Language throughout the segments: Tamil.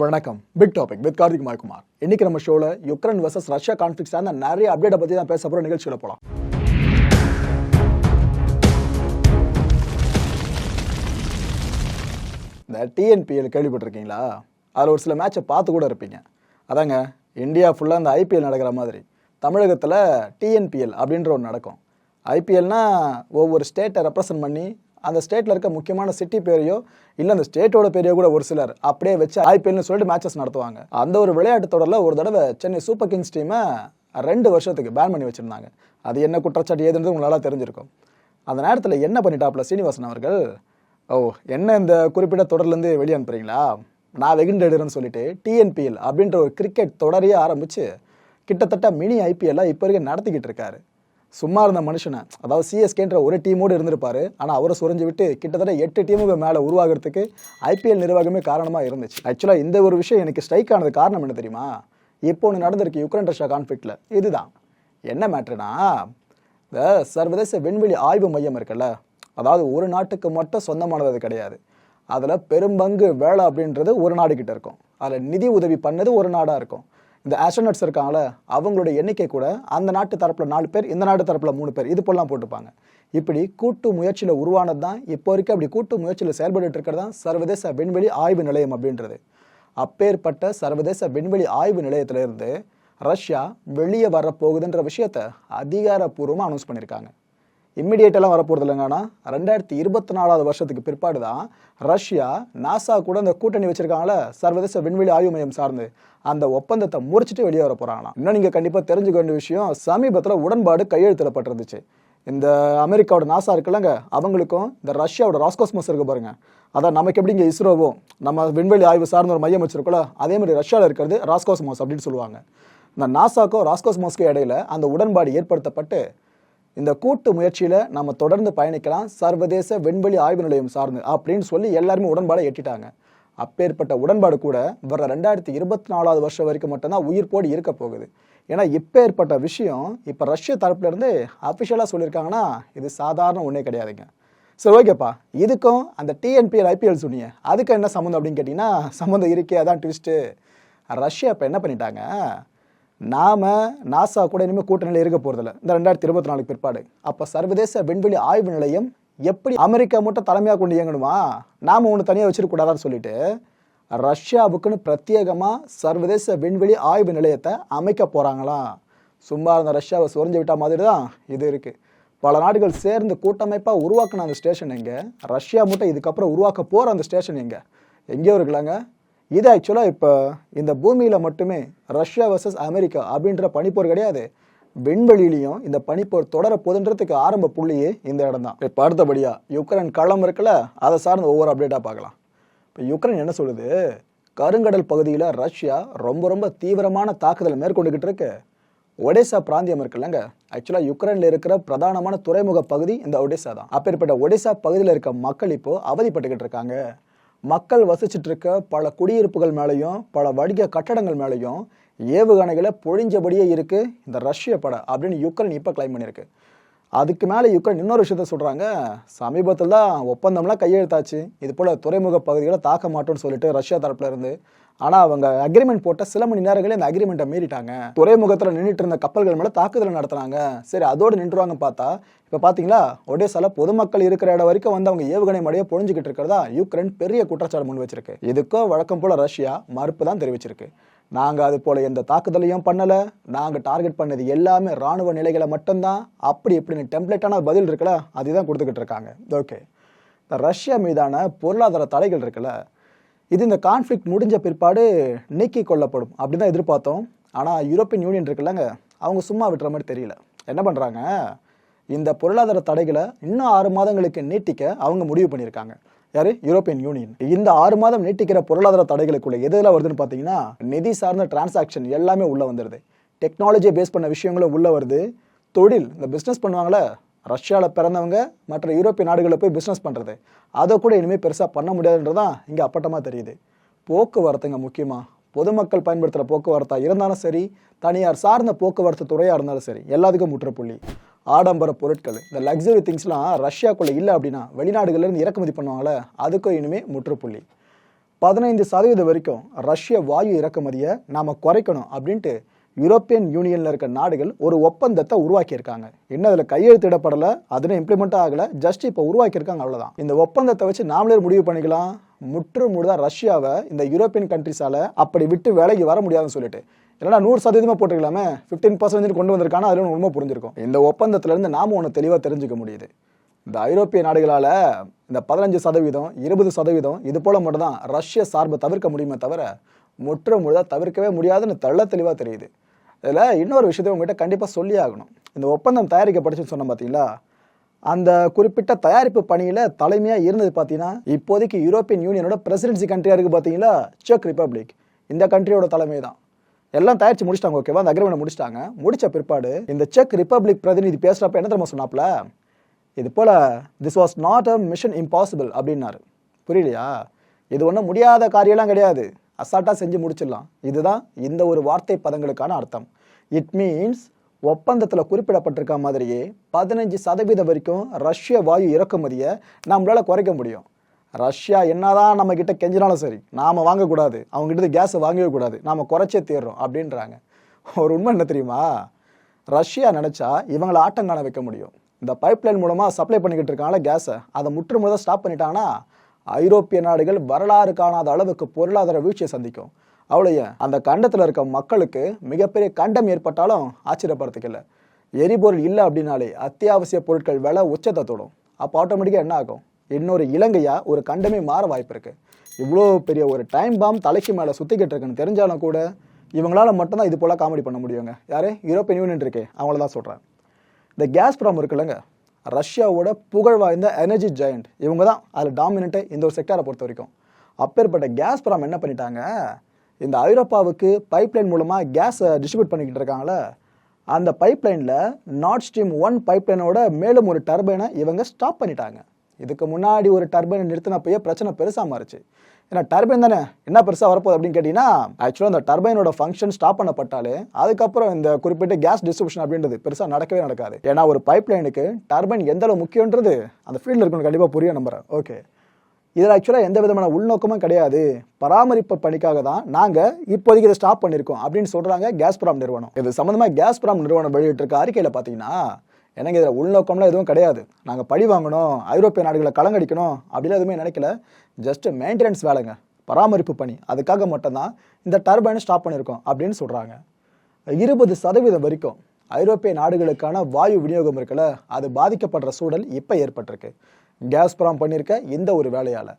வணக்கம். Big topic with Karthik Kumar இன்னைக்கு நம்ம ஷோல யுக்ரைன் வர்சஸ் ரஷ்யா கான்ஃபிளிக் சார்ந்த நிறைய அப்டேட்டை பத்தி தான் பேச போற நிகழ்ச்சியில போலாம். இந்த டிஎன்பிஎல் கேள்விப்பட்டிருக்கீங்களா? அதில் ஒரு சில மேட்சை பார்த்து கூட இருப்பீங்க. அதாங்க இந்தியா ஃபுல்லாக இந்த ஐபிஎல் நடக்கிற மாதிரி. தமிழகத்தில் டிஎன்பிஎல் அப்படின்ற ஒன்று நடக்கும். ஐபிஎல்னால் ஒவ்வொரு ஸ்டேட்டை ரெப்ரசன்ட் பண்ணி அந்த ஸ்டேட்டில் இருக்க முக்கியமான சிட்டி பேரையோ இல்லை அந்த ஸ்டேட்டோட பேரையோ கூட ஒரு சிலர் அப்படியே வச்சு ஐபிஎல்னு சொல்லிட்டு மேட்சஸ் நடத்துவாங்க. அந்த ஒரு விளையாட்டு தொடரில் ஒரு தடவை சென்னை சூப்பர் கிங்ஸ் டீமை ரெண்டு வருஷத்துக்கு பேன் பண்ணி வச்சுருந்தாங்க. அது என்ன குற்றச்சாட்டு ஏதுன்றது உங்களால் தெரிஞ்சிருக்கும். அந்த நேரத்தில் என்ன பண்ணிட்டாப்ல சீனிவாசன் அவர்கள்? ஓ என்ன இந்த குறிப்பிட்ட தொடர்லேருந்து வெளியே அனுப்புறீங்களா? நான் வெகுண்டடுறேன்னு சொல்லிட்டு டிஎன்பிஎல் அப்படின்ற ஒரு கிரிக்கெட் தொடரையே ஆரம்பித்து கிட்டத்தட்ட மினி ஐபிஎல்லாம் இப்போ வரைக்கும் நடத்திக்கிட்டு இருக்காரு. சும்மா இருந்த மனுஷனை. அதாவது சிஎஸ்கேன்ற ஒரு டீமோடு இருந்திருப்பாரு. ஆனால் அவரை சுரஞ்சு விட்டு கிட்டத்தட்ட எட்டு டீமுக்கு மேலே உருவாகிறதுக்கு ஐபிஎல் நிர்வாகமே காரணமாக இருந்துச்சு. ஆக்சுவலாக இந்த ஒரு விஷயம் எனக்கு ஸ்ட்ரைக் ஆனது காரணம் என்ன தெரியுமா? இப்போ ஒன்று நடந்திருக்கு யுக்ரைன் ரஷ்யா கான்ஃப்ளிக்டில் இதுதான். என்ன மேட்ருனா இந்த சர்வதேச விண்வெளி ஆய்வு மையம் இருக்குல்ல. அதாவது ஒரு நாட்டுக்கு மட்டும் சொந்தமானது அது கிடையாது. அதில் பெரும்பங்கு வேலை அப்படின்றது ஒரு நாடுகிட்ட இருக்கும். அதில் நிதி உதவி பண்ணது ஒரு நாடாக இருக்கும். இந்த ஆஸ்ட்ரோனட்ஸ் இருக்காங்களே அவங்களோட எண்ணிக்கை கூட அந்த நாட்டு தரப்பில் நாலு பேர் இந்த நாட்டு தரப்பில் மூணு பேர் இது போலாம் போட்டுப்பாங்க இப்படி கூட்டு முயற்சியில் உருவானது தான் இப்போ வரைக்கும் அப்படி கூட்டு முயற்சியில் செயல்பட்டு இருக்கிறது தான் சர்வதேச விண்வெளி ஆய்வு நிலையம் அப்படின்றது. அப்பேற்பட்ட சர்வதேச விண்வெளி ஆய்வு நிலையத்திலிருந்து ரஷ்யா வெளியே வரப்போகுதுன்ற விஷயத்த அதிகாரப்பூர்வமாக அனௌன்ஸ் பண்ணியிருக்காங்க. இம்மிடியேட்டெல்லாம் வரப்போகிறது இல்லைங்கன்னா ரெண்டாயிரத்தி இருபத்தி நாலாவது வருஷத்துக்கு பிற்பாடு தான் ரஷ்யா நாசா கூட இந்த கூட்டணி வச்சுருக்காங்கள சர்வதேச விண்வெளி ஆய்வு மையம் சார்ந்து. அந்த ஒப்பந்தத்தை முறிச்சிட்டு வெளியே வர போகிறாங்களாம் இன்னும் நீங்கள் கண்டிப்பாக தெரிஞ்சுக்க வேண்டிய விஷயம் சமீபத்தில் உடன்பாடு கையெழுத்திடப்பட்டிருந்துச்சு. இந்த அமெரிக்காவோட நாசா இருக்குல்லங்க அவங்களுக்கும் இந்த ரஷ்யாவோட ராஸ்கோஸ்மஸ் இருக்கு பாருங்க. அதான் நமக்கு எப்படி இங்கே இஸ்ரோவோ நம்ம விண்வெளி ஆய்வு சார்ந்த ஒரு மையம் வச்சிருக்கோம்ல அதே மாதிரி ரஷ்யாவில் இருக்கிறது ராஸ்கோஸ்மோஸ் அப்படின்னு சொல்லுவாங்க. இந்த நாசாக்கோ ராஸ்கோஸ்மோஸ்க்கும் இடையில அந்த உடன்பாடு ஏற்படுத்தப்பட்டு இந்த கூட்டு முயற்சியில நம்ம தொடர்ந்து பயணிக்கலாம். சர்வதேச விண்வெளி ஆய்வு நிலையம் சார்ந்து அப்படின்னு சொல்லி எல்லாருமே உடன்பாடை எட்டிட்டாங்க. அப்பேற்பட்ட உடன்பாடு கூட வர ரெண்டாயிரத்தி இருபத்தி நாலாவது வருஷம் வரைக்கும் மட்டும்தான் உயிர்ப்போடு இருக்க போகுது. ஏன்னா இப்பேற்பட்ட விஷயம் இப்போ ரஷ்ய தரப்புல இருந்து அஃபிஷியலாக சொல்லியிருக்காங்கன்னா இது சாதாரண ஒன்றே கிடையாதுங்க. சரி ஓகேப்பா. இதுக்கும் அந்த டிஎன்பிஎல் ஐபிஎல் சொன்னீங்க. அதுக்கு என்ன சம்மந்தம் அப்படின்னு கேட்டிங்கன்னா சம்மந்தம் இருக்கே அதான் ட்விஸ்ட்டு ரஷ்யா இப்போ என்ன பண்ணிட்டாங்க? நாம நாசா கூட இனிமேல் கூட்டணியில் இருக்க போகிறதில்ல இந்த ரெண்டாயிரத்தி இருபத்தி நாலுக்கு பிற்பாடு. அப்போ சர்வதேச விண்வெளி ஆய்வு நிலையம் எப்படி அமெரிக்கா மட்டும் தலைமையாக கொண்டு இயங்கணுமா? நாம ஒன்று தனியாக வச்சிருக்கூடாதான்னு சொல்லிட்டு ரஷ்யாவுக்குன்னு பிரத்யேகமாக சர்வதேச விண்வெளி ஆய்வு நிலையத்தை அமைக்க போகிறாங்களாம் சும்மா இருந்த ரஷ்யாவை சுரஞ்சு விட்ட மாதிரி தான் இது இருக்குது பல நாடுகள் சேர்ந்து கூட்டமைப்பாக உருவாக்கின அந்த ஸ்டேஷன் எங்கே? ரஷ்யா மட்டும் இதுக்கப்புறம் உருவாக்க போகிற அந்த ஸ்டேஷன் எங்கே? எங்கேயோ இருக்கலாங்க இது ஆக்சுவலாக இப்போ இந்த பூமியில் மட்டுமே ரஷ்யா வர்சஸ் அமெரிக்கா அப்படின்ற பனிப்போர் கிடையாது. விண்வெளியிலையும் இந்த பனிப்போர் தொடர போதுன்றதுக்கு ஆரம்ப புள்ளியே இந்த இடம் தான். இப்போ அடுத்தபடியாக யுக்ரைன் களம் இருக்குல்ல அதை சார்ந்த ஒவ்வொரு அப்டேட்டாக பார்க்கலாம். இப்போ யுக்ரைன் என்ன சொல்லுது? கருங்கடல் பகுதியில் ரஷ்யா ரொம்ப ரொம்ப தீவிரமான தாக்குதல் மேற்கொண்டுகிட்டு இருக்கு. ஒடேசா பிராந்தியம் இருக்குல்லங்க. ஆக்சுவலாக யுக்ரைனில் இருக்கிற பிரதானமான துறைமுக பகுதி இந்த ஒடிசா தான். அப்பேற்பட்ட ஒடிசா பகுதியில் இருக்க மக்கள் இப்போ அவதிப்பட்டுக்கிட்டு இருக்காங்க. மக்கள் வசிச்சுட்டு இருக்க பல குடியிருப்புகள் மேலேயும் பல வணிக கட்டடங்கள் மேலேயும் ஏவுகணைகளை பொழிஞ்சபடியே இருக்குது இந்த ரஷ்ய படை அப்படின்னு யுக்ரைன் இப்போ கிளைம் பண்ணியிருக்கு. அதுக்கு மேலே யுக்ரைன் இன்னொரு விஷயத்த சொல்கிறாங்க சமீபத்தில் தான் ஒப்பந்தம்லாம் கையெழுத்தாச்சு. இது போல் துறைமுக பகுதிகளை தாக்க மாட்டோம்னு சொல்லிட்டு ரஷ்யா தரப்புல இருந்து ஆனால் அவங்க அக்ரிமெண்ட் போட்ட சில மணி நேரங்களே அந்த அக்ரிமெண்ட்டை மீறிட்டாங்க. துறைமுகத்தில் நின்றுட்டு இருந்த கப்பல்கள் மேலே தாக்குதல் நடத்துனாங்க சரி அதோடு நின்றுவாங்க பார்த்தா இப்போ பார்த்தீங்களா ஒடேசால பொதுமக்கள் இருக்கிற இடம் வரைக்கும் வந்து அவங்க ஏவுகணை மடையை பொழிஞ்சுக்கிட்டு இருக்கிறதா யுக்ரைன் பெரிய குற்றச்சாட்டு முன் வச்சிருக்கு. இதுக்கோ வழக்கம் போல ரஷ்யா மறுப்பு தான் தெரிவிச்சிருக்கு. நாங்கள் அது போல எந்த தாக்குதலையும் பண்ணலை. நாங்கள் டார்கெட் பண்ணது எல்லாமே ராணுவ நிலைகளை மட்டும்தான். அப்படி இப்படின்னு டெம்ப்ளேட்டான பதில் இருக்குல்ல அதுதான் கொடுத்துக்கிட்டு இருக்காங்க. ஓகே இந்த ரஷ்யா மீதான பொருளாதார தடைகள் இருக்குல்ல இது இந்த கான்ஃப்ளிக் முடிஞ்ச பிற்பாடு நீக்கி கொள்ளப்படும். அப்படின்னு தான் எதிர்பார்த்தோம். ஆனால் யூரோப்பியன் யூனியன் இருக்குல்லங்க. அவங்க சும்மா விட்டுற மாதிரி தெரியல. என்ன பண்ணுறாங்க இந்த பொருளாதார தடைகளை இன்னும் ஆறு மாதங்களுக்கு நீட்டிக்க அவங்க முடிவு பண்ணியிருக்காங்க. யாரு? யூரோப்பியன் யூனியன் இந்த ஆறு மாதம் நீட்டிக்கிற பொருளாதார தடைகளுக்குள்ள எதில் வருதுன்னு பார்த்தீங்கன்னா நிதி சார்ந்த டிரான்சாக்ஷன் எல்லாமே உள்ள வந்துடுது டெக்னாலஜியை பேஸ் பண்ண விஷயங்களும் உள்ள வருது. தொழில் இந்த பிஸ்னஸ் பண்ணுவாங்களே ரஷ்யாவில் பிறந்தவங்க மற்ற யூரோப்பிய நாடுகளில் போய் பிஸ்னஸ் பண்ணுறது அதை கூட இனிமேல் பெருசாக பண்ண முடியாதுன்றதான் இங்கே அப்பட்டமாக தெரியுது. போக்குவரத்துங்க முக்கியமாக பொதுமக்கள் பயன்படுத்துகிற போக்குவரத்தாக இருந்தாலும் சரி தனியார் சார்ந்த போக்குவரத்து துறையாக இருந்தாலும் சரி எல்லாத்துக்கும் முற்றுப்புள்ளி. ஆடம்பர பொருட்கள் இந்த லக்ஸரி திங்ஸ்லாம் ரஷ்யாக்குள்ளே இல்லை அப்படின்னா வெளிநாடுகள்லேருந்து இறக்குமதி பண்ணுவாங்களே அதுக்கும் இனிமே முற்றுப்புள்ளி. பதினைந்து சதவீதம் வரைக்கும் ரஷ்ய வாயு இறக்குமதியை நாம் குறைக்கணும் அப்படின்ட்டு யூரோப்பியன் யூனியன்ல இருக்க நாடுகள் ஒரு ஒப்பந்தத்தை உருவாக்கியிருக்காங்க. என்ன அதில் கையெழுத்திடப்படலை? அதுன்னு இம்ப்ளிமெண்ட் ஆகல. ஜஸ்ட் இப்போ உருவாக்கியிருக்காங்க அவ்வளவுதான். இந்த ஒப்பந்தத்தை வச்சு நாமளே முடிவு பண்ணிக்கலாம். முற்று முழுதா ரஷ்யாவை இந்த யூரோப்பியன் கண்ட்ரிஸால அப்படி விட்டு வேலைக்கு வர முடியாதுன்னு சொல்லிட்டு. இல்லைனா நூறு சதவீதமா போட்டுக்கலாமே? ஃபிஃப்டீன் பர்சன்டேஜ் கொண்டு வந்திருக்கானா? அதுல உண்மை புரிஞ்சிருக்கும். இந்த ஒப்பந்தத்துல இருந்து நாம ஒன்று தெளிவாக தெரிஞ்சுக்க முடியுது. இந்த ஐரோப்பிய நாடுகளால இந்த பதினஞ்சு சதவீதம் இருபது சதவீதம் இது போல மட்டும்தான் ரஷ்ய சார்பை தவிர்க்க முடியுமே தவிர முற்று முழுதாக தவிர்க்கவே முடியாதுன்னு தெள்ள தெளிவாக தெரியுது. இதில் இன்னொரு விஷயத்தை உங்ககிட்ட கண்டிப்பாக சொல்லி ஆகணும். இந்த ஒப்பந்தம் தயாரிக்கப்படுச்சுன்னு சொன்ன பார்த்தீங்களா? அந்த குறிப்பிட்ட தயாரிப்பு பணியில் தலைமையாக இருந்தது பார்த்தீங்கன்னா இப்போதைக்கு யூரோப்பியன் யூனியனோட பிரசிடென்சி கண்ட்ரியாக இருக்குது பார்த்தீங்களா? செக் ரிப்பப்ளிக் இந்த கண்ட்ரியோட தலைமை தான். எல்லாம் தயாரிச்சு முடிச்சிட்டாங்க ஓகேவா அந்த அக்ரிமெண்ட் முடிச்சிட்டாங்க. முடிச்ச பிற்பாடு இந்த செக் ரிப்பப்ளிக் பிரதிநிதி பேசுகிறப்ப என்ன தெரியுமா சொன்னாப்ல இது போல் this was not a mission impossible அப்படின்னாரு. புரியலையா? இது ஒன்றும் முடியாத காரியம்லாம் கிடையாது. அசால்ட்டாக செஞ்சு முடிச்சிடலாம். இதுதான் இந்த ஒரு வார்த்தை பதங்களுக்கான அர்த்தம். இட் மீன்ஸ் ஒப்பந்தத்தில் குறிப்பிடப்பட்டிருக்க மாதிரியே பதினஞ்சு சதவீதம் வரைக்கும் ரஷ்ய வாயு இறக்குமதியை நம்மளால் குறைக்க முடியும். ரஷ்யா என்னதான் நம்ம கிட்ட கெஞ்சினாலும் சரி நாம வாங்கக்கூடாது. அவங்க கிட்ட கேஸை வாங்கவே கூடாது. நாம் குறைச்சே தீர்றோம் அப்படின்றாங்க. ஒரு உண்மை என்ன தெரியுமா? ரஷ்யா நினச்சா இவங்களை ஆட்டம் காண வைக்க முடியும். இந்த பைப்லைன் மூலமாக சப்ளை பண்ணிக்கிட்டு இருக்காங்களா கேஸை அதை முற்றுமுழுதாக ஸ்டாப் பண்ணிட்டாங்கன்னா ஐரோப்பிய நாடுகள் வரலாறு காணாத அளவுக்கு பொருளாதார வீழ்ச்சியை சந்திக்கும். அவ்வளோ அந்த கண்டத்தில் இருக்க மக்களுக்கு மிகப்பெரிய கண்டம் ஏற்பட்டாலும் ஆச்சரியப்படுறதுக்கு எரிபொருள் இல்லை அப்படின்னாலே அத்தியாவசிய பொருட்கள் விலை உச்சத்தை தொடும். அப்போ ஆட்டோமேட்டிக்காக என்ன ஆகும்? இன்னொரு இலங்கையாக ஒரு கண்டமே மாற வாய்ப்பு இருக்கு. இவ்வளோ பெரிய ஒரு டைம் பாம் தலைக்கு மேலே சுற்றிக்கிட்டு இருக்குன்னு தெரிஞ்சாலும் கூட இவங்களால மட்டும்தான் இது போல காமெடி பண்ண முடியுங்க. யாரே? யூரோப்பியன் யூனியன் இருக்கே. அவங்கள தான் சொல்கிறேன் இந்த கேஸ் ப்ராம் இருக்குல்லங்க ரஷ்யாவோட புகழ் வாய்ந்த எனர்ஜி ஜெயண்ட் இவங்க தான் அதில் டாமினண்ட்டு இந்த ஒரு செக்டாரை பொறுத்த வரைக்கும். அப்பேற்பட்ட கேஸ் ப்ராம் என்ன பண்ணிட்டாங்க? இந்த ஐரோப்பாவுக்கு பைப்லைன் மூலமாக கேஸை டிஸ்ட்ரிபியூட் பண்ணிக்கிட்டு இருக்காங்களே அந்த பைப்லைனில் நார்ட் ஸ்ட்ரீம் ஒன் பைப்லைனோட மேலும் ஒரு டர்பைனை இவங்க ஸ்டாப் பண்ணிட்டாங்க. இதுக்கு முன்னாடி ஒரு டர்பைனை நிறுத்தினப்பயே பிரச்சனை பெருசாக மாறுச்சு. ஏன்னா டர்பைன் தானே? என்ன பெருசாக வரப்போகுது அப்படின்னு கேட்டிங்கன்னா ஆக்சுவலாக அந்த டர்பைனோட ஃபங்க்ஷன் ஸ்டாப் பண்ணப்பட்டாலே அதுக்கப்புறம் இந்த குறிப்பிட்ட கேஸ் டிஸ்ட்ரிபியூஷன் அப்படின்றது பெருசாக நடக்கவே நடக்காது. ஏன்னா ஒரு பைப்லைனுக்கு டர்பைன் எந்த அளவு முக்கியன்றது அந்த ஃபீல்டில் இருக்கணும் கண்டிப்பாக புரிய நம்புறேன். ஓகே இதில் ஆக்சுவலாக எந்த விதமான உள்நோக்கமும் கிடையாது. பராமரிப்பு பணிக்காக தான் நாங்கள் இப்போதைக்கு இதை ஸ்டாப் பண்ணியிருக்கோம் அப்படின்னு சொல்கிறாங்க கேஸ்பிராம் நிறுவனம். இது சம்மந்தமாக கேஸ்பிராம் நிறுவனம் வெளியிட்டிருக்க அறிக்கையில் பார்த்தீங்கன்னா எனக்கு இதில் உள்நோக்கம்லாம் எதுவும் கிடையாது. நாங்கள் பழி வாங்கணும் ஐரோப்பிய நாடுகளை கலங்கடிக்கணும் அப்படிலாம் எதுவுமே நினைக்கல. ஜஸ்ட் மெயின்டெனன்ஸ் வேலைங்க. பராமரிப்பு பணி. அதுக்காக மட்டும்தான் இந்த டர்பைனை ஸ்டாப் பண்ணியிருக்கோம் அப்படின்னு சொல்கிறாங்க இருபது சதவீதம் வரைக்கும் ஐரோப்பிய நாடுகளுக்கான வாயு விநியோகம் இருக்குல்ல அது பாதிக்கப்படுற சூழல் இப்போ ஏற்பட்டிருக்கு. கேஸ்பிராம் பண்ணியிருக்க இந்த ஒரு வேலையால்.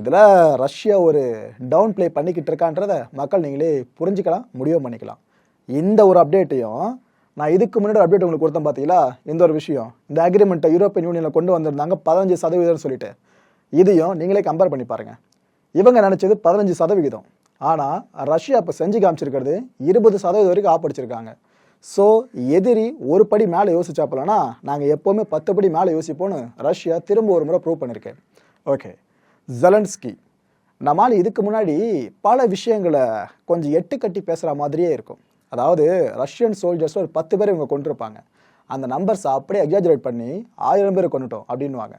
இதில் ரஷ்யா ஒரு டவுன் ப்ளே பண்ணிக்கிட்டு இருக்கான்றத மக்கள் நீங்களே புரிஞ்சுக்கலாம் முடிவு பண்ணிக்கலாம். இந்த ஒரு அப்டேட்டையும் நான் இதுக்கு முன்னாடி அப்டேட் உங்களுக்கு கொடுத்தேன் பார்த்தீங்களா இந்த ஒரு விஷயம். இந்த அக்ரிமெண்ட்டை யூரோப்பியன் யூனியனில் கொண்டு வந்திருந்தாங்க பதினஞ்சு சதவீதம்னு சொல்லிட்டு. இதையும் நீங்களே கம்பேர் பண்ணி பாருங்கள் இவங்க நினச்சது பதினஞ்சு சதவிகிதம். ஆனால் ரஷ்யா இப்போ செஞ்சு காமிச்சிருக்கிறது இருபது சதவீதம் வரைக்கும் ஆப்படிச்சிருக்காங்க ஸோ எதிரி ஒரு படி மேலே யோசிச்சாப்பிலனா நாங்கள் எப்போவுமே பத்து படி மேலே யோசிப்போன்னு ரஷ்யா திரும்ப ஒரு முறை ப்ரூவ் பண்ணியிருக்கேன் ஓகே ஜலன்ஸ்கி நம்மால் இதுக்கு முன்னாடி பல விஷயங்களை கொஞ்சம் எட்டு கட்டி பேசுகிற மாதிரியே இருக்கும். அதாவது ரஷ்யன் சோல்ஜர்ஸ் ஒரு பத்து பேர் இவங்க கொண்டிருப்பாங்க அந்த நம்பர்ஸ் அப்படியே எக்ஸாஜரேட் பண்ணி ஆயிரம் பேர் கொண்டுட்டோம் அப்படின்வாங்க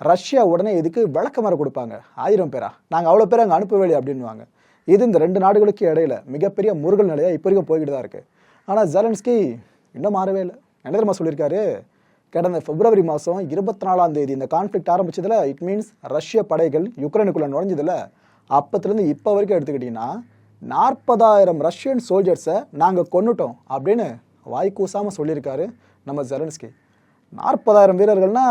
ரஷ்யா உடனே இதுக்கு விளக்கமறை கொடுப்பாங்க. ஆயிரம் பேரா? நாங்கள் அவ்வளோ பேர் அங்கே அனுப்பவே இல்லை அப்படின்வாங்க இது இந்த ரெண்டு நாடுகளுக்கு இடையில மிகப்பெரிய முருகல் நிலையாக இப்போ வரைக்கும் போய்கிட்டு தான் இருக்கு. ஆனால் ஜெலன்ஸ்கி இன்னும் மாறவே இல்லை. என்ன தெரியுமா சொல்லியிருக்காரு. கடந்த பிப்ரவரி மாதம் இருபத்தி நாலாம் தேதி இந்த கான்ஃப்ளிக்ட் ஆரம்பிச்சதில் இட் மீன்ஸ் ரஷ்ய படைகள் யுக்ரைனுக்குள்ளே நுழைஞ்சதில் அப்பத்துலேருந்து இப்போ வரைக்கும் எடுத்துக்கிட்டிங்கன்னா நாற்பதாயிரம் ரஷ்யன் சோல்ஜர்ஸை நாங்கள் கொண்டுட்டோம் அப்படின்னு வாய் கூசாமல் சொல்லியிருக்காரு நம்ம ஜெரன்ஸ்கி நாற்பதாயிரம் வீரர்கள்னா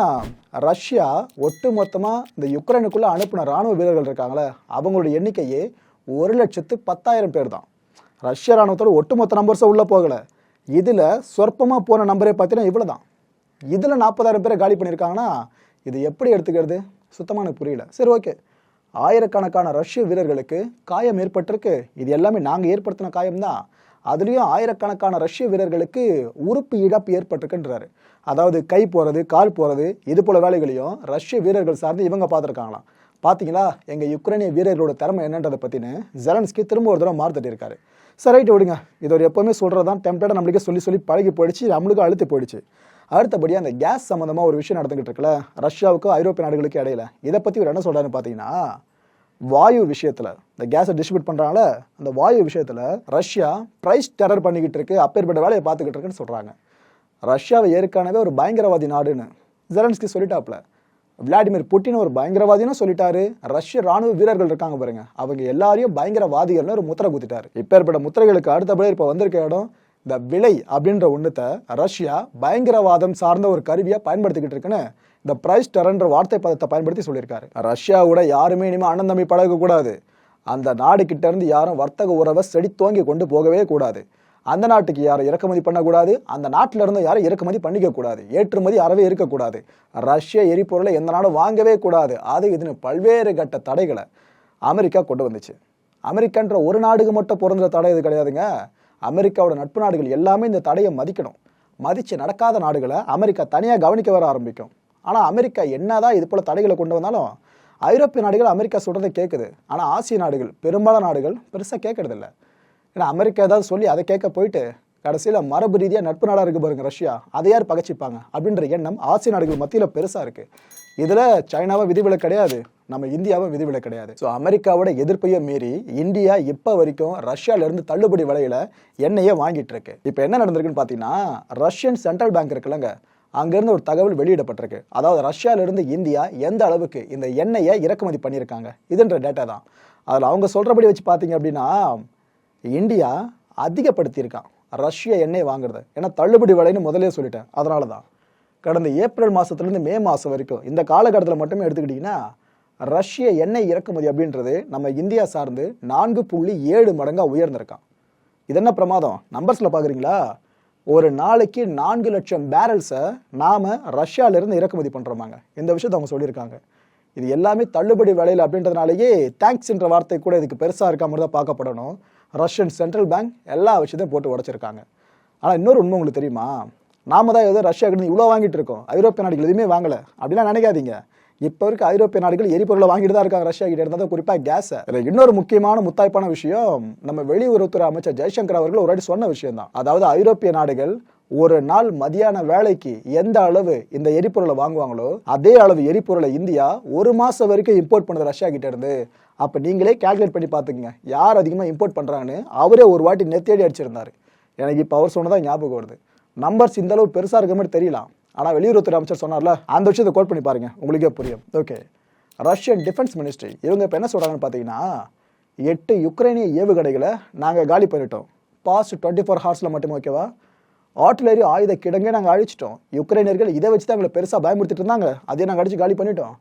ரஷ்யா ஒட்டு மொத்தமாக இந்த யுக்ரைனுக்குள்ளே அனுப்பின ராணுவ வீரர்கள் இருக்காங்களே அவங்களோட எண்ணிக்கையே ஒரு லட்சத்து பத்தாயிரம் பேர் தான் ரஷ்ய ராணுவத்தோட ஒட்டுமொத்த நம்பர்ஸை உள்ளே போகலை. இதில் சொற்பமாக போன நம்பரே பார்த்தீங்கன்னா இவ்வளோ தான் இதில் நாற்பதாயிரம் பேரை காலி பண்ணியிருக்காங்கன்னா இது எப்படி எடுத்துக்கிறது? சுத்தமாக எனக்கு புரியல. சரி ஓகே ஆயிரக்கணக்கான ரஷ்ய வீரர்களுக்கு காயம் ஏற்பட்டிருக்கு. இது எல்லாமே நாங்கள் ஏற்படுத்தின காயம்தான். அதுலேயும் ஆயிரக்கணக்கான ரஷ்ய வீரர்களுக்கு உறுப்பு இழப்பு ஏற்பட்டிருக்குன்றாரு. அதாவது கை போகிறது கால் போகிறது இது போல வேலைகளையும் ரஷ்ய வீரர்கள் சார்ந்து இவங்க பார்த்துருக்காங்களாம். பார்த்தீங்களா எங்கள் யுக்ரைனிய வீரர்களோட திறமை என்னன்றதை பற்றினு ஜெலன்ஸ்கி திரும்ப ஒரு தடவை மாறு தட்டியிருக்காரு சரி ரைட்டு விடுங்க இது ஒரு எப்போவுமே சொல்கிறது தான் டெம்ப்டடாக நம்மளுக்கே சொல்லி சொல்லி பழகி போயிடுச்சு நம்மளுக்கும் அழுத்து போயிடுச்சு. அடுத்தபடியாக அந்த கேஸ் சம்மந்தமாக ஒரு விஷயம் நடந்துகிட்டு இருக்குல்ல ரஷ்யாவுக்கும் ஐரோப்பிய நாடுகளுக்கும் இடையில. இதை பற்றி ஒரு என்ன சொல்கிறாருன்னு பார்த்தீங்கன்னா வாயு விஷயத்தில் இந்த கேஸை டிஸ்ட்ரிபியூட் பண்ணுறாங்கள அந்த வாயு விஷயத்தில் ரஷ்யா ப்ரைஸ் டெரர் பண்ணிக்கிட்டு இருக்கு அப்பேற்பட்ட வேலையை பார்த்துக்கிட்டு இருக்குன்னு சொல்கிறாங்க ரஷ்யாவை ஏற்கனவே ஒரு பயங்கரவாதி நாடுன்னு ஜெலன்ஸ்கி சொல்லிட்டாப்ல விளாடிமிர் புட்டின் ஒரு பயங்கரவாதின்னு சொல்லிட்டாரு. ரஷ்ய ராணுவ வீரர்கள் இருக்காங்க பாருங்க. அவங்க எல்லாரையும் பயங்கரவாதிகள்னு ஒரு முத்திரை குத்திட்டாரு. இப்பேற்பட்ட முத்திரைகளுக்கு அடுத்தபடி இப்போ வந்திருக்க இடம் இந்த விலை அப்படின்ற ஒன்றத்தை ரஷ்யா பயங்கரவாதம் சார்ந்த ஒரு கருவியாக பயன்படுத்திக்கிட்டு இருக்குன்னு இந்த பிரைஸ் டெரன்ற வார்த்தை பதத்தை பயன்படுத்தி சொல்லியிருக்காரு. ரஷ்யாவோட யாருமே இனிமே அண்ணன் தம்பி அந்த நாடு இருந்து யாரும் வர்த்தக உறவை செடித்துவங்கி கொண்டு போகவே கூடாது. அந்த நாட்டுக்கு யாரும் இறக்குமதி பண்ணக்கூடாது அந்த நாட்டில் இருந்து யாரும் இறக்குமதி பண்ணிக்கக்கூடாது ஏற்றுமதி அறவே இருக்கக்கூடாது ரஷ்ய எரிபொருளை எந்த நாடும் வாங்கவே கூடாது. அது இதுன்னு பல்வேறு கட்ட தடைகளை அமெரிக்கா கொண்டு வந்துச்சு. அமெரிக்கான்ற ஒரு நாடுக்கு மட்டும் பிறந்த தடை இது கிடையாதுங்க. அமெரிக்காவோட நட்பு நாடுகள் எல்லாமே இந்த தடையை மதிக்கணும். மதித்து நடக்காத நாடுகளை அமெரிக்கா தனியாக கவனிக்க வர ஆரம்பிக்கும். ஆனால் அமெரிக்கா என்னதான் இது போல் தடைகளை கொண்டு வந்தாலும் ஐரோப்பிய நாடுகள் அமெரிக்கா சொல்கிறத கேட்குது ஆனால் ஆசிய நாடுகள் பெரும்பாலான நாடுகள் பெருசாக கேட்கறதில்ல ஏன்னா அமெரிக்கா ஏதாவது சொல்லி அதை கேட்க போயிட்டு கடைசியில் மரபு ரீதியாக நட்பு நாடாக இருக்கு பாருங்க ரஷ்யா. அதை யார் பகைச்சிப்பாங்க? அப்படின்ற எண்ணம் ஆசிய நாடுகள் மத்தியில் பெருசாக இருக்கு. இதில் சைனாவை விதிவிலக்கு கிடையாது நம்ம இந்தியாவும் விதிவிலக்கு கிடையாது. ஸோ அமெரிக்காவோட எதிர்ப்பையும் மீறி இந்தியா இப்போ வரைக்கும் ரஷ்யாவிலேருந்து தள்ளுபடி விலையில் எண்ணெயை வாங்கிட்டு இருக்கு. இப்போ என்ன நடந்திருக்குன்னு பார்த்தீங்கன்னா ரஷ்யன் சென்ட்ரல் பேங்க் இருக்குல்லங்க. அங்கேருந்து ஒரு தகவல் வெளியிடப்பட்டிருக்கு. அதாவது ரஷ்யாவிலிருந்து இந்தியா எந்த அளவுக்கு இந்த எண்ணெயை இறக்குமதி பண்ணியிருக்காங்க? இதுன்ற டேட்டா தான். அதில் அவங்க சொல்கிறபடி வச்சு பார்த்தீங்க அப்படின்னா இந்தியா அதிகப்படுத்தியிருக்கான். ரஷ்ய எண்ணெய் வாங்குறது. ஏன்னா தள்ளுபடி விலைன்னு முதலே சொல்லிட்டேன். அதனால தான் கடந்த ஏப்ரல் மாதத்துலேருந்து மே மாதம் வரைக்கும் இந்த காலகட்டத்தில் மட்டுமே எடுத்துக்கிட்டிங்கன்னா ரஷ்ய எண்ணெய் இறக்குமதி அப்படின்றது நம்ம இந்தியா சார்ந்து நான்கு புள்ளி ஏழு மடங்காக உயர்ந்திருக்கான். இது என்ன பிரமாதம்? நம்பர்ஸில் பார்க்குறீங்களா ஒரு நாளைக்கு நான்கு லட்சம் பேரல்ஸை நாம் ரஷ்யாவிலேருந்து இறக்குமதி பண்ணுறோமாங்க இந்த விஷயத்தை அவங்க சொல்லியிருக்காங்க. இது எல்லாமே தள்ளுபடி விலையில் அப்படின்றதுனாலேயே தேங்க்ஸ்ன்ற வார்த்தை கூட இதுக்கு பெருசாக இருக்க மாதிரி தான் பார்க்கப்படணும். ரஷ்யன் சென்ட்ரல் பேங்க் எல்லா விஷயத்தையும் போட்டு உடச்சிருக்காங்க. ஆனால் இன்னொரு உண்மை உங்களுக்கு தெரியுமா? நாம தான் ஏதோ ரஷ்யா கிட்ட இவ்வளோ வாங்கிட்டு இருக்கோம். ஐரோப்பிய நாடுகள் எதுவுமே வாங்கலை. அப்படிலாம் நினைக்காதீங்க. இப்போ இருக்க ஐரோப்பிய நாடுகள் எரிபொருளை வாங்கிட்டு தான் இருக்காங்க ரஷ்யா கிட்ட இருந்தால் குறிப்பாக கேஸை இதில் இன்னொரு முக்கியமான முத்தாய்ப்பான விஷயம் நம்ம வெளியுறவுத்துறை அமைச்சர் ஜெய்சங்கர் அவர்கள் ஒரு வாட்டி சொன்ன விஷயம் தான் அதாவது ஐரோப்பிய நாடுகள் ஒரு நாள் மதியான வேலைக்கு எந்த அளவு இந்த எரிபொருளை வாங்குவாங்களோ அதே அளவு எரிபொருளை இந்தியா ஒரு மாசம் வரைக்கும் இம்போர்ட் பண்ணுது ரஷ்யா கிட்ட இருந்து. அப்போ நீங்களே கால்குலேட் பண்ணி பார்த்துக்குங்க. யார் அதிகமாக இம்போர்ட் பண்ணுறாங்கன்னு அவரே ஒரு வாட்டி நெத்தேடி அடிச்சிருந்தார். எனக்கு இப்போ அவர் சொன்னதா ஞாபகம் வருது. நம்பர்ஸ் இந்த அளவு பெருசாக இருக்க மாதிரி தெரியலாம் ஆனால் வெளியுறவுத்துறை அமைச்சர் சொன்னார்ல அந்த விஷயத்தை கோட் பண்ணி பாருங்க. உங்களுக்கே புரியும். ஓகே ரஷ்யன் டிஃபென்ஸ் மினிஸ்ட்ரி இவங்க இப்போ என்ன சொல்கிறாங்கன்னு பார்த்தீங்கன்னா எட்டு யுக்ரைனிய ஏவுகணைகளை நாங்கள் காலி பண்ணிட்டோம். பாஸ்ட் டுவெண்ட்டி ஃபோர் ஹார்ஸில் மட்டும் ஓகேவா ஆர்டிலரி ஆயுத கிடங்கே நாங்கள் அழிச்சிட்டோம். யுக்ரைனியர்கள் இதை வச்சு தான் எங்களை பெருசாக பயமுறுத்திட்டு இருந்தாங்க. அதையும் நாங்கள் அடித்து காலி பண்ணிட்டோம்.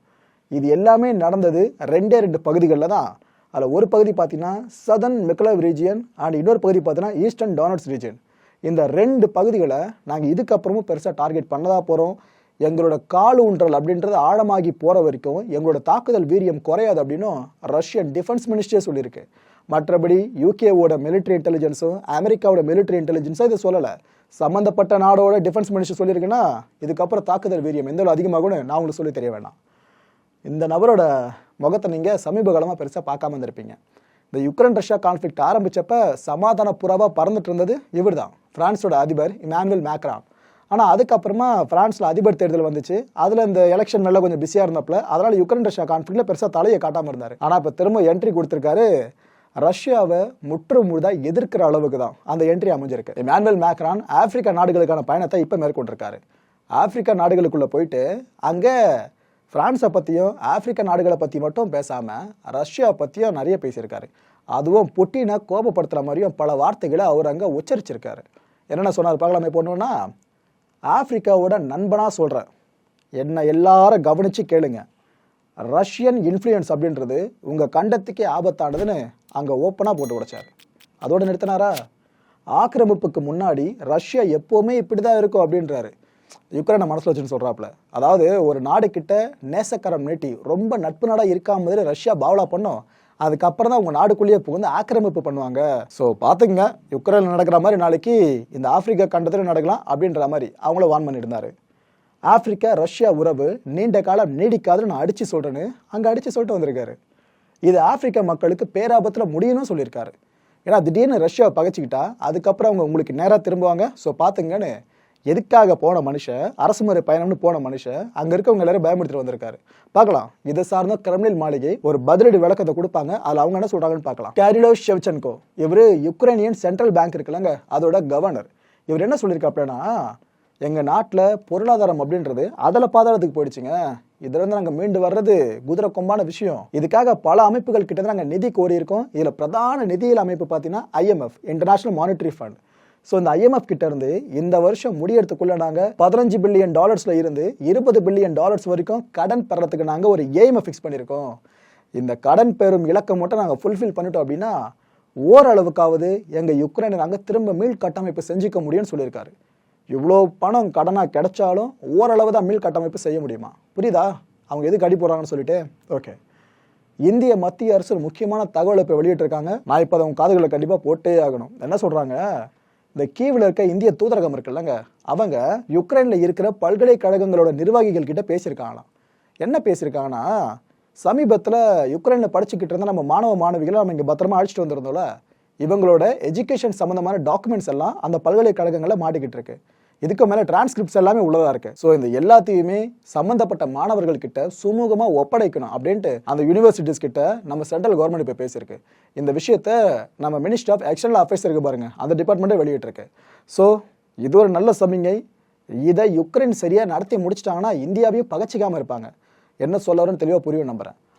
இது எல்லாமே நடந்தது ரெண்டே ரெண்டு பகுதிகளில் தான். அதில் ஒரு பகுதி பார்த்தீங்கன்னா சதன் மெக்லவ் ரீஜியன் அண்ட் இன்னொரு பகுதி பார்த்தீங்கன்னா ஈஸ்டர்ன் டானட்ஸ் ரீஜியன் இந்த ரெண்டு பகுதிகளை நாங்கள் இதுக்கப்புறமும் பெருசாக டார்கெட் பண்ணதா போகிறோம் எங்களோட கால் ஊன்றல் அப்படின்றது ஆழமாகி போகிற வரைக்கும் எங்களோட தாக்குதல் வீரியம் குறையாது அப்படின்னும் ரஷ்யன் டிஃபென்ஸ் மினிஸ்டரே சொல்லியிருக்கு. மற்றபடி யூகேவோட மிலிட்ரி இன்டெலிஜென்ஸும் அமெரிக்காவோட மிலிட்ரி இன்டெலிஜென்ஸும் இதை சொல்லலை. சம்மந்தப்பட்ட நாடோட டிஃபென்ஸ் மினிஸ்டர் சொல்லியிருக்குன்னா இதுக்கப்புறம் தாக்குதல் வீரியம் எந்த அளவு அதிகமாகும்னு நான் உங்களுக்கு சொல்லி தெரிய வேணாம். இந்த நபரோட முகத்தை நீங்கள் சமீப காலமாக பெருசாக பார்க்காம இருந்திருப்பீங்க. இந்த யுக்ரைன் ரஷ்யா கான்ஃப்ளிக்ட் ஆரம்பித்தப்ப சமாதான புறாவாக பறந்துட்டு இருந்தது இவர் தான் ஃப்ரான்ஸோட அதிபர் இமானுவல் மேக்ரான். ஆனால் அதுக்கப்புறமா ஃப்ரான்ஸில் அதிபர் தேர்தல் வந்துச்சு. அதில் இந்த எலெக்ஷன் மேலே கொஞ்சம் பிஸியாக இருந்தப்பல அதனால் யுக்ரைன் ரஷ்யா கான்ஃப்ளிக்டில் பெருசாக தலையை காட்டாமல் இருந்தார். ஆனால் இப்போ திரும்ப என்ட்ரி கொடுத்துருக்காரு. ரஷ்யாவை முற்று முழுதாக எதிர்க்கிற அளவுக்கு தான் அந்த என்ட்ரி அமைஞ்சிருக்கு. மேனுவல் மேக்ரான் ஆப்பிரிக்கா நாடுகளுக்கான பயணத்தை இப்போ மேற்கொண்டிருக்காரு. ஆப்பிரிக்கா நாடுகளுக்குள்ளே போயிட்டு அங்கே பிரான்ஸை பற்றியும் ஆப்பிரிக்க நாடுகளை பற்றி மட்டும் பேசாமல் ரஷ்யா பற்றியும் நிறைய பேசியிருக்காரு. அதுவும் புட்டினை கோபப்படுத்துகிற மாதிரியும் பல வார்த்தைகளை அவர் அங்கே உச்சரிச்சிருக்காரு. என்னென்ன சொன்னார் பார்க்கலாமே போனோன்னா ஆப்பிரிக்காவோட நண்பனாக சொல்கிறேன் என்னை எல்லாரும் கவனித்து கேளுங்க. ரஷ்யன் இன்ஃப்ளூயன்ஸ் அப்படின்றது உங்கள் கண்டத்துக்கே ஆபத்தானதுன்னு அங்கே ஓப்பனாக போட்டு உடைச்சார். அதோடு நிறுத்தினாரா? ஆக்கிரமிப்புக்கு முன்னாடி ரஷ்யா எப்போவுமே இப்படி தான் இருக்கும் அப்படின்றாரு. யுக்ரைனை மனசில் வச்சுன்னு சொல்கிறாப்புல அதாவது ஒரு நாடு கிட்ட நேசக்கரம் நீட்டி ரொம்ப நட்பு நாடாக இருக்கா மாதிரி ரஷ்யா பாவலா பண்ணோம். அதுக்கப்புறம் தான் உங்கள் நாடுக்குள்ளேயே புகுந்து ஆக்கிரமிப்பு பண்ணுவாங்க. ஸோ பார்த்துங்க யுக்ரைனில் நடக்கிற மாதிரி நாளைக்கு இந்த ஆப்பிரிக்கா கண்டத்தில் நடக்கலாம் அப்படின்ற மாதிரி அவங்கள வான் பண்ணியிருந்தாரு. ஆப்பிரிக்கா ரஷ்யா உறவு நீண்ட காலம் நீடிக்காதுன்னு நான் அடித்து சொல்கிறேன்னு அங்கே அடித்து சொல்லிட்டு வந்திருக்காரு. இது ஆப்பிரிக்க மக்களுக்கு பேராபத்தில் முடியணும்னு சொல்லியிருக்காரு. ஏன்னா திடீர்னு ரஷ்யாவை பகைச்சிக்கிட்டா அதுக்கப்புறம் அவங்க உங்களுக்கு நேராக திரும்புவாங்க. ஸோ பார்த்துங்கன்னு எதுக்காக போன மனுஷன் அரசு முறை பயணம்னு போன மனுஷன் அங்க இருக்கவங்க எல்லாரும் பயமுடுத்திட்டு வந்திருக்காரு. பார்க்கலாம். இதை சார்ந்த கிரெம்லின் மாளிகை ஒரு பதிலடி விளக்கத்தை கொடுப்பாங்க. அதுல அவங்க என்ன சொல்றாங்கன்னு பார்க்கலாம். கேரிலோ ஷெவ்சன்கோ. இவரு யுக்ரைனியன் சென்ட்ரல் பேங்க் இருக்குல்லங்க அதோட கவர்னர். இவர் என்ன சொல்லியிருக்காப்லனா எங்க நாட்டில் பொருளாதாரம் அப்படின்றது அதில் பாதாளத்துக்கு போயிடுச்சுங்க. இதிலிருந்து இருந்து மீண்டு வர்றது குதிரை கொம்பான விஷயம். இதுக்காக பல அமைப்புகள் கிட்ட நாங்கள் நிதி கோரியிருக்கோம். இதில் பிரதான நிதியியல் அமைப்பு பார்த்தீங்கன்னா IMF international monetary fund so இந்த ஐஎம்எஃப் கிட்ட இருந்து இந்த வருஷம் முடியறதுக்குள்ள நாங்கள் பதினஞ்சு பில்லியன் டாலர்ஸ்ல இருந்து இருபது பில்லியன் டாலர்ஸ் வரைக்கும் கடன் பெறத்துக்கு நாங்கள் ஒரு எய்மை ஃபிக்ஸ் பண்ணியிருக்கோம். இந்த கடன் பெறும் இலக்கை மட்டும் நாங்கள் ஃபுல்ஃபில் பண்ணிட்டோம் அப்படின்னா ஓரளவுக்காவது எங்கள் யுக்ரைனை நாங்கள் திரும்ப மீள் கட்டமைப்பு செஞ்சுக்க முடியும்னு சொல்லியிருக்காரு. இவ்வளோ பணம் கடனாக கிடைச்சாலும் ஓரளவு தான் மீள் கட்டமைப்பு செய்ய முடியுமா? புரியுதா? அவங்க எதுக்கு அடி போடுறாங்கன்னு சொல்லிட்டு? ஓகே. இந்திய மத்திய அரசு முக்கியமான தகவலை இப்போ வெளியிட்டிருக்காங்க. நான் இப்போ அதை உங்க காதுகளை கண்டிப்பாக போட்டே ஆகணும். என்ன சொல்கிறாங்க இந்த கீவில் இருக்க இந்திய தூதரகம் இருக்குல்லங்க அவங்க யுக்ரைனில் இருக்கிற பல்கலைக்கழகங்களோட நிர்வாகிகள் கிட்ட பேசியிருக்காங்களாம். என்ன பேசியிருக்காங்கன்னா சமீபத்தில் யுக்ரைனில் படிச்சுக்கிட்டு இருந்த நம்ம மாணவ மாணவிகளை நம்ம இங்கே பத்திரமா அழைச்சிட்டு வந்திருந்தோம்ல இவங்களோட எஜுகேஷன் சம்மந்தமான டாக்குமெண்ட்ஸ் எல்லாம் அந்த பல்கலைக்கழகங்களில் மாட்டிக்கிட்டு இருக்கு. இதுக்கு மேலே டிரான்ஸ்கிரிப்ட்ஸ் எல்லாமே உள்ளதாக இருக்கு. ஸோ இந்த எல்லாத்தையுமே சம்மந்தப்பட்ட மாணவர்கள் கிட்ட சுமூகமாக ஒப்படைக்கணும் அப்படின்ட்டு அந்த யூனிவர்சிட்டிஸ் கிட்ட நம்ம சென்ட்ரல் கவர்மெண்ட் இப்போ பேசியிருக்கு. இந்த விஷயத்த நம்ம மினிஸ்டர் ஆஃப் எக்ஸ்டர்னல் அஃபேர்ஸ் இருக்கு பாருங்க. அந்த டிபார்ட்மெண்ட்டே வெளியிட்டிருக்கு. ஸோ இது ஒரு நல்ல சமிங்கை இதை யுக்ரைன் சரியாக நடத்தி முடிச்சிட்டாங்கன்னா இந்தியாவையும் பகச்சிக்காமல் இருப்பாங்க. என்ன சொல்லறன்னு தெளிவாக புரியும் நம்புறேன்.